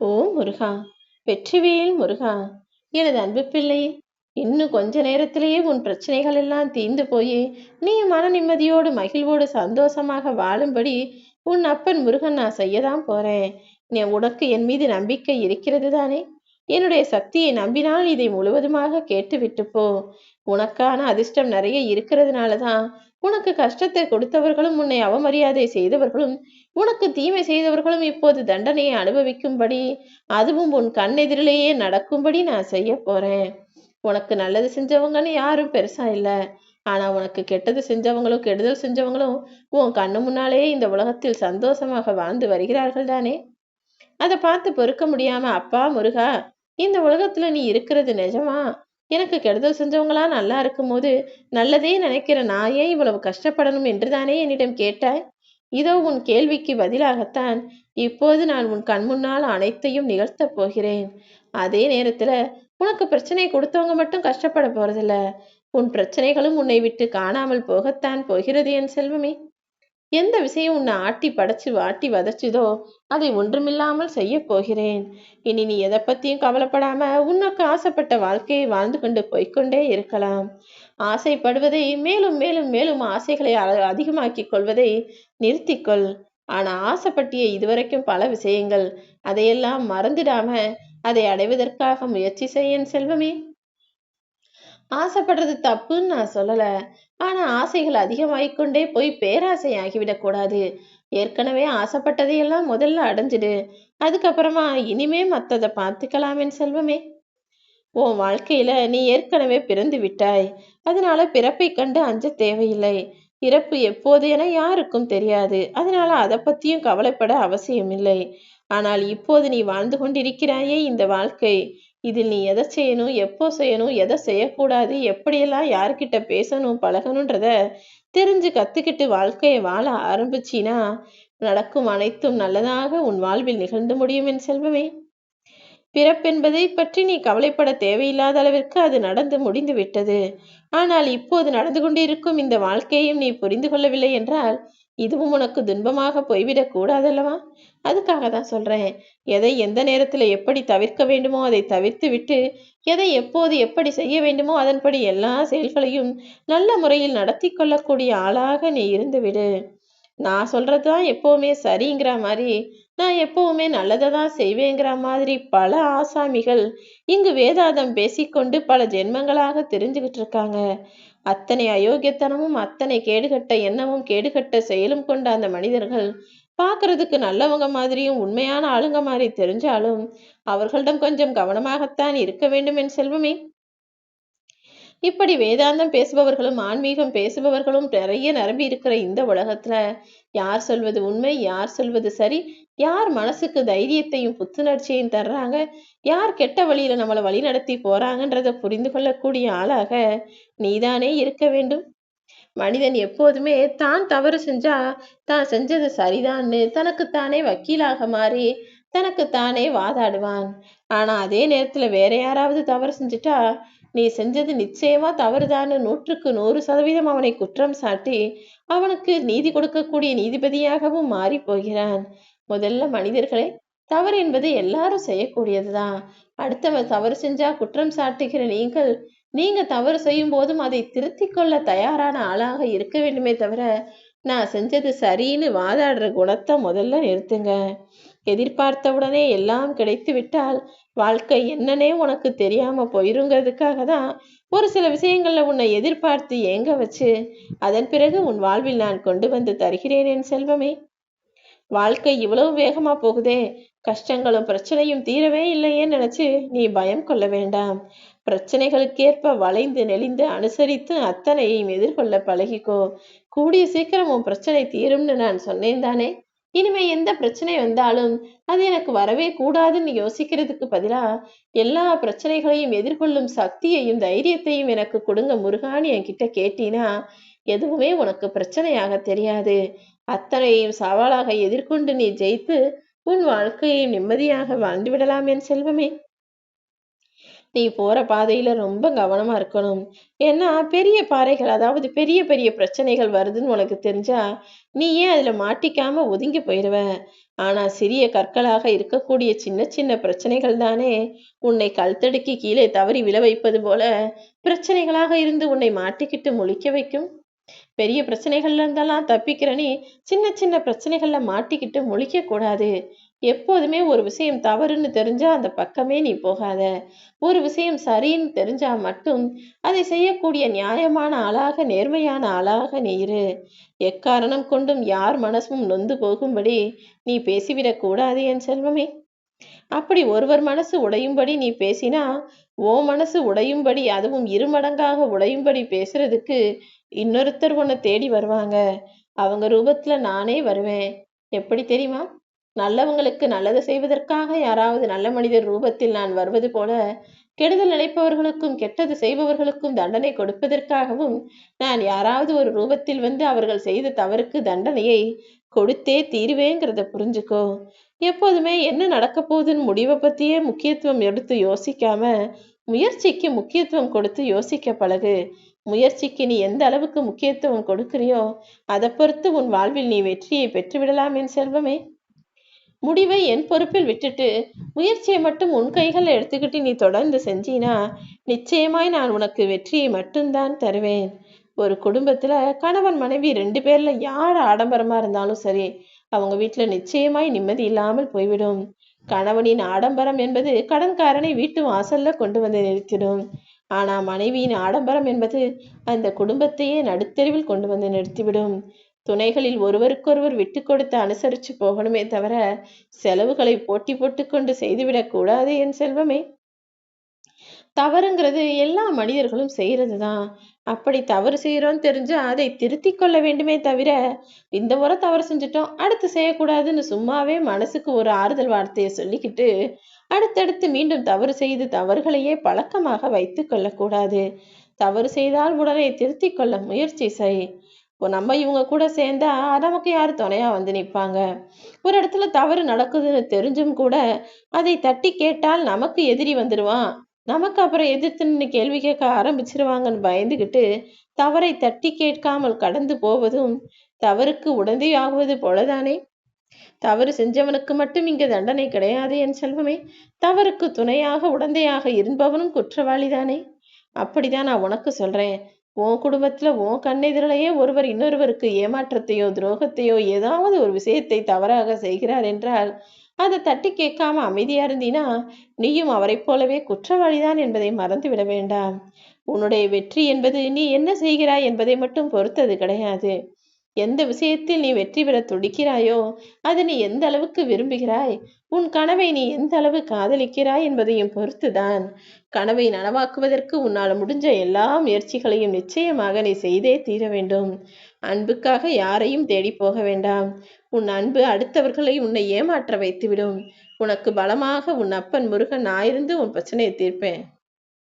ஓ முருகா வெற்றிவேல் முருகா எனது அன்பு பிள்ளை இன்னும் கொஞ்ச நேரத்திலேயே உன் பிரச்சனைகள் எல்லாம் தீர்ந்து போய். நீ மன நிம்மதியோடு மகிழ்வோடு சந்தோஷமாக வாழும்படி உன் அப்பன் முருகன் நான் செய்யதான் போறேன். நீ உனக்கு என் மீது நம்பிக்கை இருக்கிறது தானே? என்னுடைய சக்தியை நம்பினால் இதை முழுவதுமாக கேட்டு விட்டு போ. உனக்கான அதிர்ஷ்டம் நிறைய இருக்கிறதுனால தான் உனக்கு கஷ்டத்தை கொடுத்தவர்களும் உன்னை அவமரியாதை செய்தவர்களும் உனக்கு தீமை செய்தவர்களும் இப்போது தண்டனையை அனுபவிக்கும்படி அதுவும் உன் கண்ணெதிரிலேயே நடக்கும்படி நான் செய்ய போறேன். உனக்கு நல்லது செஞ்சவங்கன்னு யாரும் பெருசா இல்லை. ஆனா உனக்கு கெட்டது செஞ்சவங்களும் கெடுதல் செஞ்சவங்களும் உன் கண்ணு முன்னாலேயே இந்த உலகத்தில் சந்தோஷமாக வாழ்ந்து வருகிறார்கள் தானே? அதை பார்த்து பொறுக்க முடியாம அப்பா முருகா இந்த உலகத்துல நீ இருக்கிறது நிஜமா? எனக்கு கெடுதல் செஞ்சவங்களா நல்லா இருக்கும்போது நல்லதே நினைக்கிற நான் ஏன் இவ்வளவு கஷ்டப்படணும் என்றுதானே என்னிடம் கேட்டாய்? இதோ உன் கேள்விக்கு பதிலாகத்தான் இப்போது நான் உன் கண்முன்னால் அனைத்தையும் நிகழ்த்தப் போகிறேன். அதே நேரத்துல உனக்கு பிரச்சனை கொடுத்தவங்க மட்டும் கஷ்டப்பட போறதில்ல. உன் பிரச்சனைகளும் உன்னை விட்டு காணாமல் போகத்தான் போகிறது என் செல்வமே. எந்த விஷயம் உன்னை ஆட்டி படைச்சு வாட்டி வதச்சுதோ அதை ஒன்றுமில்லாமல் செய்ய போகிறேன். இனி நீ எதை பத்தியும் கவலைப்படாம உனக்கு ஆசைப்பட்ட வாழ்க்கையை வாழ்ந்து கொண்டு போய்க்கொண்டே இருக்கலாம். ஆசைப்படுவதை மேலும் மேலும் மேலும் ஆசைகளை அதிகமாக்கி கொள்வதை நிறுத்திக்கொள். ஆனா ஆசைப்பட்டிய இதுவரைக்கும் பல விஷயங்கள் அதையெல்லாம் மறந்துடாம அதை அடைவதற்காக முயற்சி செய்யன் செல்வமே. ஆசைப்படுறது தப்புன்னு நான் சொல்லல. ஆனா ஆசைகள் அதிகமாயிக்கொண்டே போய் பேராசை ஆகிவிடக் கூடாது. ஏற்கனவே ஆசைப்பட்டதையெல்லாம் முதல்ல அடைஞ்சிடு. அதுக்கப்புறமா இனிமே மத்ததை பார்த்துக்கலாம் செல்வமே. உன் வாழ்க்கையில நீ ஏற்கனவே பிறந்து விட்டாய். அதனால பிறப்பை கண்டு அஞ்ச தேவையில்லை. இறப்பு எப்போது என யாருக்கும் தெரியாது. அதனால அதை பத்தியும் கவலைப்பட அவசியமில்லை. ஆனால் இப்போது நீ வாழ்ந்து கொண்டிருக்கிறாயே இந்த வாழ்க்கை. இதில் நீ எதை செய்யணும் எப்போ செய்யணும் எதை செய்யக்கூடாது எப்படியெல்லாம் யார்கிட்ட பேசணும் பழகணுன்றத தெரிஞ்சு கத்துக்கிட்டு வாழ்க்கையை வாழ ஆரம்பிச்சினா நடக்கும் அனைத்தும் நல்லதாக உன் வாழ்வில் நிகழ்ந்து முடியும் என் செல்வமே. பிறப்பென்பதை பற்றி நீ கவலைப்பட தேவையில்லாத அளவிற்கு அது நடந்து முடிந்து விட்டது. ஆனால் இப்போது நடந்து கொண்டிருக்கும் இந்த வாழ்க்கையையும் நீ புரிந்து கொள்ளவில்லை என்றால் இதுவும் உனக்கு துன்பமாக போய்விடக் கூடாதல்லவா? அதுக்காக தான் சொல்றேன். எதை எந்த நேரத்துல எப்படி தவிர்க்க வேண்டுமோ அதை தவிர்த்து விட்டு எதை எப்போது எப்படி செய்ய வேண்டுமோ அதன்படி எல்லா செயல்களையும் நல்ல முறையில் நடத்தி கொள்ளக்கூடிய ஆளாக நீ இருந்து நான் நான் சொல்றதுதான் எப்போவுமே சரிங்கிற மாதிரி நான் எப்பவுமே நல்லதை தான் செய்வேங்கிற மாதிரி பல ஆசாமிகள் இங்கு வேதாதம் பேசிக்கொண்டு பல ஜென்மங்களாக தெரிஞ்சுக்கிட்டு இருக்காங்க. அத்தனை அயோக்கியத்தனமும் அத்தனை கேடுகட்ட எண்ணமும் கேடுகட்ட செயலும் கொண்ட அந்த மனிதர்கள் பார்க்கறதுக்கு நல்லவங்க மாதிரியும் உண்மையான ஆளுங்க மாதிரி தெரிஞ்சாலும் அவர்களிடம் கொஞ்சம் கவனமாகத்தான் இருக்க வேண்டும் என் செல்வமே. இப்படி வேதாந்தம் பேசுபவர்களும் ஆன்மீகம் பேசுபவர்களும் நிறைய நிரம்பி இருக்கிற இந்த உலகத்துல யார் சொல்வது உண்மை யார் சொல்வது சரி யார் மனசுக்கு தைரியத்தையும் புத்துணர்ச்சியையும் தர்றாங்க யார் கெட்ட வழியில நம்மளை வழி நடத்தி போறாங்கன்றத புரிந்து கொள்ளக்கூடிய ஆளாக நீதானே இருக்க வேண்டும். மனிதன் எப்போதுமே தான் தவறு செஞ்சா தான் செஞ்சது சரிதான்னு தனக்குத்தானே வக்கீலாக மாறி தனக்குத்தானே வாதாடுவான். ஆனா அதே நேரத்துல வேற யாராவது தவறு செஞ்சுட்டா நீ செஞ்சது நிச்சயமா தவறுதான்னு நூற்றுக்கு நூறு சதவீதம் அவனை குற்றம் சாட்டி அவனுக்கு நீதி கொடுக்கக்கூடிய நீதிபதியாகவும் மாறி போகிறான் முதல்ல மனிதர்களே தவறு என்பது எல்லாரும் செய்யக்கூடியதுதான். அடுத்தவர் தவறு செஞ்சா குற்றம் சாட்டுகிற நீங்கள் நீங்க தவறு செய்யும் போதும் அதை திருத்தி கொள்ள தயாரான ஆளாக இருக்க வேண்டுமே தவிர நான் செஞ்சது சரின்னு வாதாடுற குணத்தை முதல்ல நிறுத்துங்க. எதிர்பார்த்தவுடனே எல்லாம் கிடைத்து விட்டால் வாழ்க்கை என்னன்னே உனக்கு தெரியாம போயிருங்கிறதுக்காக தான் ஒரு சில விஷயங்கள்ல உன்னை எதிர்பார்த்து ஏங்க வச்சு அதன் பிறகு உன் வாழ்வில் நான் கொண்டு வந்து தருகிறேன் என் செல்வமே. வாழ்க்கை இவ்வளவு வேகமா போகுதே. கஷ்டங்களும் பிரச்சனையும் தீரவே இல்லையே நினைச்சு நீ பயம் கொள்ள வேண்டாம். பிரச்சனைகளுக்கேற்ப வளைந்து நெளிந்து அனுசரித்து அத்தனையையும் எதிர்கொள்ள பழகிக்கோ. கூடிய சீக்கிரம் உன் பிரச்சனை தீரும்னு நான் சொன்னேன் தானே? இனிமே எந்த பிரச்சனை வந்தாலும் அது எனக்கு வரவே கூடாதுன்னு யோசிக்கிறதுக்கு பதிலா எல்லா பிரச்சனைகளையும் எதிர்கொள்ளும் சக்தியையும் தைரியத்தையும் எனக்கு கொடுங்க முருகான்னு என்கிட்ட கேட்டீனா எதுவுமே உனக்கு பிரச்சனையாக தெரியாது. அத்தனையும் சவாலாக எதிர்கொண்டு நீ ஜெயித்து உன் வாழ்க்கையை நிம்மதியாக வாழ்ந்து விடலாம் என் செல்வமே. நீ போற பாதையில ரொம்ப கவனமா இருக்கணும். ஏன்னா பெரிய பாறைகள் அதாவது பெரிய பெரிய பிரச்சனைகள் வருதுன்னு உனக்கு தெரிஞ்சா நீ ஏன் அதுல மாட்டிக்காம ஒதுங்கி போயிடுவ ஆனா சிறிய கற்களாக இருக்கக்கூடிய சின்ன சின்ன பிரச்சனைகள் தானே. உன்னை கழுத்தடுக்கி கீழே தவறி விழ வைப்பது போல பிரச்சனைகளாக இருந்து உன்னை மாட்டிக்கிட்டு முழிக்க வைக்கும். பெரிய பிரச்சனைகள்ல இருந்தெல்லாம் தப்பிக்கிறனே சின்ன சின்ன பிரச்சனைகள்ல மாட்டிக்கிட்டு முழிக்க கூடாது. எப்போதுமே ஒரு விஷயம் தவறுன்னு தெரிஞ்சா அந்த பக்கமே நீ போகாத. ஒரு விஷயம் சரின்னு தெரிஞ்சா மட்டும் அதை செய்யக்கூடிய நியாயமான ஆளாக நேர்மையான ஆளாக நீ இரு. எக்காரணம் கொண்டும் யார் மனசும் நொந்து போகும்படி நீ பேசிவிடக்கூடாது என் செல்வமே. அப்படி ஒருவர் மனசு உடையும்படி நீ பேசினா ஓ மனசு உடையும்படி அதுவும் இருமடங்காக உடையும்படி பேசுறதுக்கு இன்னொருத்தர் உன்னை தேடி வருவாங்க. அவங்க ரூபத்துல நானே வருவேன். எப்படி தெரியுமா? நல்லவங்களுக்கு நல்லது செய்வதற்காக யாராவது நல்ல மனிதர் ரூபத்தில் நான் வருவது போல கெடுதல் நினைப்பவர்களுக்கும் கெட்டது செய்பவர்களுக்கும் தண்டனை கொடுப்பதற்காகவும் நான் யாராவது ஒரு ரூபத்தில் வந்து அவர்கள் செய்த தவறுக்கு தண்டனையை கொடுத்தே தீருவேங்கிறத புரிஞ்சுக்கோ. எப்போதுமே என்ன நடக்க போகுதுன்னு முடிவை பத்தியே முக்கியத்துவம் எடுத்து யோசிக்காம முயற்சிக்கு முக்கியத்துவம் கொடுத்து யோசிக்க பழகு. முயற்சிக்கு நீ எந்த அளவுக்கு முக்கியத்துவம் கொடுக்கிறியோ அதை பொறுத்து உன் வாழ்வில் நீ வெற்றியை பெற்றுவிடலாம் என் செல்வமே. முடிவை என் பொறுப்பில் விட்டுட்டு முயற்சியை மட்டும் உன் கைகளில் எடுத்துக்கிட்டு நீ தொடர்ந்து செஞ்சினா நிச்சயமாய் நான் உனக்கு வெற்றியை மட்டும்தான் தருவேன். ஒரு குடும்பத்துல கணவன் மனைவி ரெண்டு பேர்ல யார் ஆடம்பரமா இருந்தாலும் சரி அவங்க வீட்டுல நிச்சயமாய் நிம்மதி இல்லாமல் போய்விடும். கணவனின் ஆடம்பரம் என்பது கடன்காரனை வீட்டு வாசல்ல கொண்டு வந்து நிறுத்திடும். ஆனா மனைவியின் ஆடம்பரம் என்பது அந்த குடும்பத்தையே நடுத்தெருவில் கொண்டு வந்து நிறுத்திவிடும். துணைகளில் ஒருவருக்கொருவர் விட்டு கொடுத்து அனுசரிச்சு போகணுமே தவிர செலவுகளை போட்டி போட்டுக்கொண்டு செய்துவிடக் கூடாது என் செல்வமே. தவறுங்கிறது எல்லா மனிதர்களும் செய்யறது தான் அப்படி தவறு செய்யறோம்னு தெரிஞ்சா அதை திருத்தி கொள்ள வேண்டுமே தவிர இந்த முறை தவறு செஞ்சுட்டோம் அடுத்து செய்யக்கூடாதுன்னு சும்மாவே மனசுக்கு ஒரு ஆறுதல் வார்த்தையை சொல்லிக்கிட்டு அடுத்தடுத்து மீண்டும் தவறு செய்து தவறுகளையே பழக்கமாக வைத்து கொள்ளக்கூடாது தவறு செய்தால் உடனே திருத்திக் கொள்ள முயற்சி செய். இப்போ நம்ம இவங்க கூட சேர்ந்தா நமக்கு யார் துணையா வந்து நிற்பாங்க ஒரு இடத்துல தவறு நடக்குதுன்னு தெரிஞ்சும் கூட அதை தட்டி கேட்டால் நமக்கு எதிரி வந்துடுவான் நமக்கு அப்புறம் எதிர்த்து நின்று கேள்வி கேட்க ஆரம்பிச்சிருவாங்கன்னு பயந்துகிட்டு தவறை தட்டி கேட்காமல் கடந்து போவதும் தவறுக்கு உடந்தே ஆகுவது போலதானே? தவறு செஞ்சவனுக்கு மட்டும் இங்கு தண்டனை கிடையாது என் செல்வமே. தவறுக்கு துணையாக உடந்தையாக இருப்பவனும் குற்றவாளிதானே? அப்படிதான் நான் உனக்கு சொல்றேன். உன் குடும்பத்துல உன் கண்ணெதிரிலேயே ஒருவர் இன்னொருவருக்கு ஏமாற்றத்தையோ துரோகத்தையோ ஏதாவது ஒரு விஷயத்தை தவறாக செய்கிறார் என்றால் அதை தட்டி கேட்காம அமைதியா இருந்தீனா நீயும் அவரைப் போலவே குற்றவாளிதான் என்பதை மறந்து விட வேண்டாம். உன்னுடைய வெற்றி என்பது நீ என்ன செய்கிறாய் என்பதை மட்டும் பொறுத்தது கிடையாது. எந்த விஷயத்தில் நீ வெற்றி பெற துடிக்கிறாயோ அது நீ எந்த அளவுக்கு விரும்புகிறாய்? உன் கனவை நீ எந்த அளவு காதலிக்கிறாய் என்பதையும் பொறுத்துதான். கனவை நனவாக்குவதற்கு உன்னால் முடிஞ்ச எல்லா முயற்சிகளையும் நிச்சயமாக நீ செய்தே தீர வேண்டும். அன்புக்காக யாரையும் தேடி போக வேண்டாம். உன் அன்பு அடுத்தவர்களை உன்னை ஏமாற்ற வைத்துவிடும். உனக்கு பலமாக உன் அப்பன் முருகன் நான் இருந்து உன் பிரச்சனையை தீர்ப்பேன்.